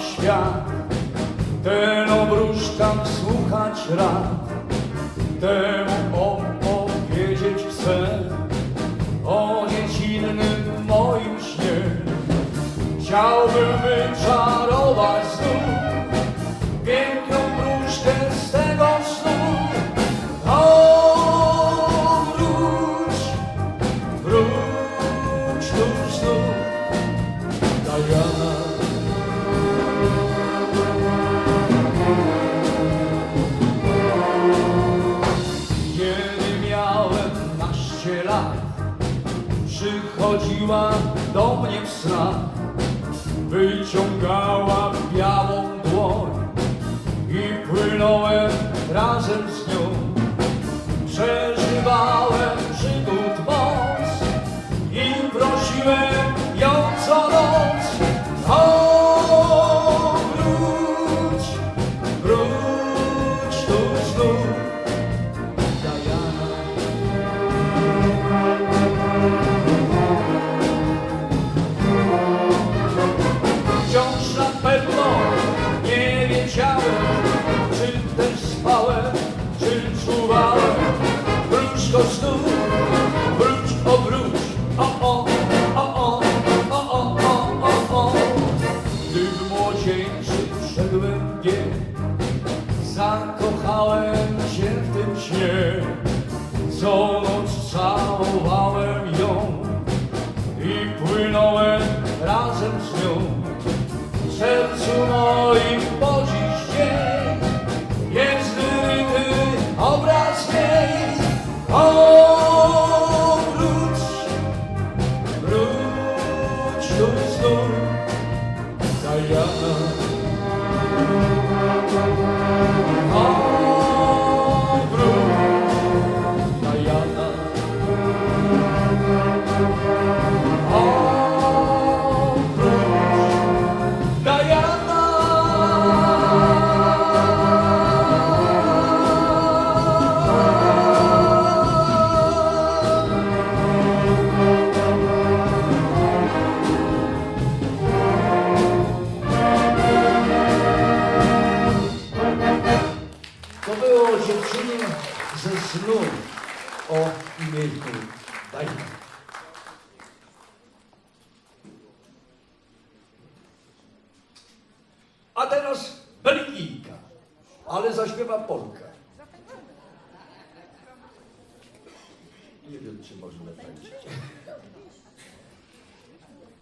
świat, ten obróż tam słuchać rad, temu opowiedzieć chcę o dziecinnym moim śnie. Chciałbym wyczarować znów miałem naście lat. Przychodziła do mnie w snach Wyciągała białą dłoń I płynąłem razem z nią. Przeżywałem przygód moc I prosiłem czy czuwałem. Wróć, o wróć, o o, o o, o o, o o, o. Gdy w wszedłem w bieg, zakochałem się w tym śnie. Co noc całowałem ją i płynąłem razem z nią. Sercu moim To było dziewczynie ze snu o imieniu Diana. A teraz Belgijka, ale zaśpiewa Polkę. Nie wiem, czy można tańczyć.